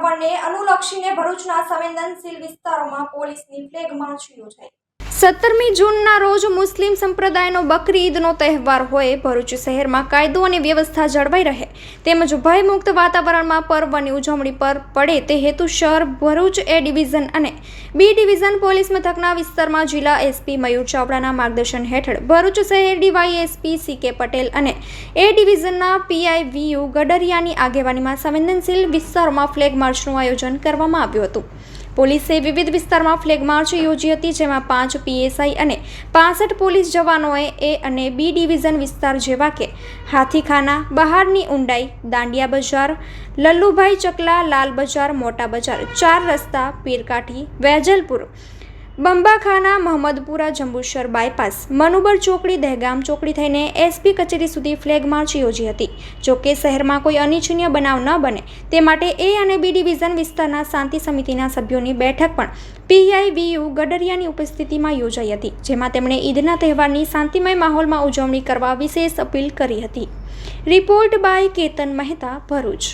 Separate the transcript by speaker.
Speaker 1: તહેવારને અનુલક્ષીને ભરૂચના સંવેદનશીલ વિસ્તારોમાં પોલીસની ફ્લેગ માર્ચ યોજાઈ. સત્તરમી જૂનના રોજ મુસ્લિમ સંપ્રદાયનો બકરી ઈદનો તહેવાર હોય, ભરૂચ શહેરમાં કાયદો અને વ્યવસ્થા જળવાઈ રહે. તેમજ ભયમુક્ત વાતાવરણમાં પર્વની ઉજવણી પર પડે તે હેતુ શહેર ભરૂચ એ ડિવિઝન અને બી ડિવિઝન પોલીસ મથકના વિસ્તારમાં જિલ્લા એસપી મયુર ચાવડાના માર્ગદર્શન હેઠળ ભરૂચ શહેર ડીવાયએસપી સી કે પટેલ અને એ ડિવિઝનના પીઆઈ વીયુ ગડરિયાની આગેવાનીમાં સંવેદનશીલ વિસ્તારોમાં ફ્લેગ માર્ચનું આયોજન કરવામાં આવ્યું હતું. પોલીસે વિવિધ વિસ્તારમાં ફ્લેગ માર્ચ યોજી હતી, જેમાં પાંચ પીએસઆઈ અને પાસઠ પોલીસ જવાનોએ એ અને બી ડિવિઝન વિસ્તાર જેવા કે હાથીખાના, બહારની ઊંડાઈ, દાંડિયા બજાર, લલ્લુભાઈ ચકલા, લાલ બજાર, મોટા બજાર, ચાર રસ્તા, પીરકાઠી, વેજલપુર બંબાખાના મહમદપુરા જંબુસર બાયપાસ મનુબર ચોકડી દહેગામ ચોકડી થઈને એસપી કચેરી સુધી ફ્લેગ માર્ચ યોજી હતી. જોકે શહેરમાં કોઈ અનિચ્છનીય બનાવ ન બને, તે માટે એ અને બી ડિવિઝન વિસ્તારના શાંતિ સમિતિના સભ્યોની બેઠક પણ પીઆઈવીયુ ગડરિયાની ઉપસ્થિતિમાં યોજાઈ હતી, જેમાં તેમણે ઈદના તહેવારની શાંતિમય માહોલમાં ઉજવણી કરવા વિશેષ અપીલ કરી હતી. Report by Ketan Mehta Bharuch.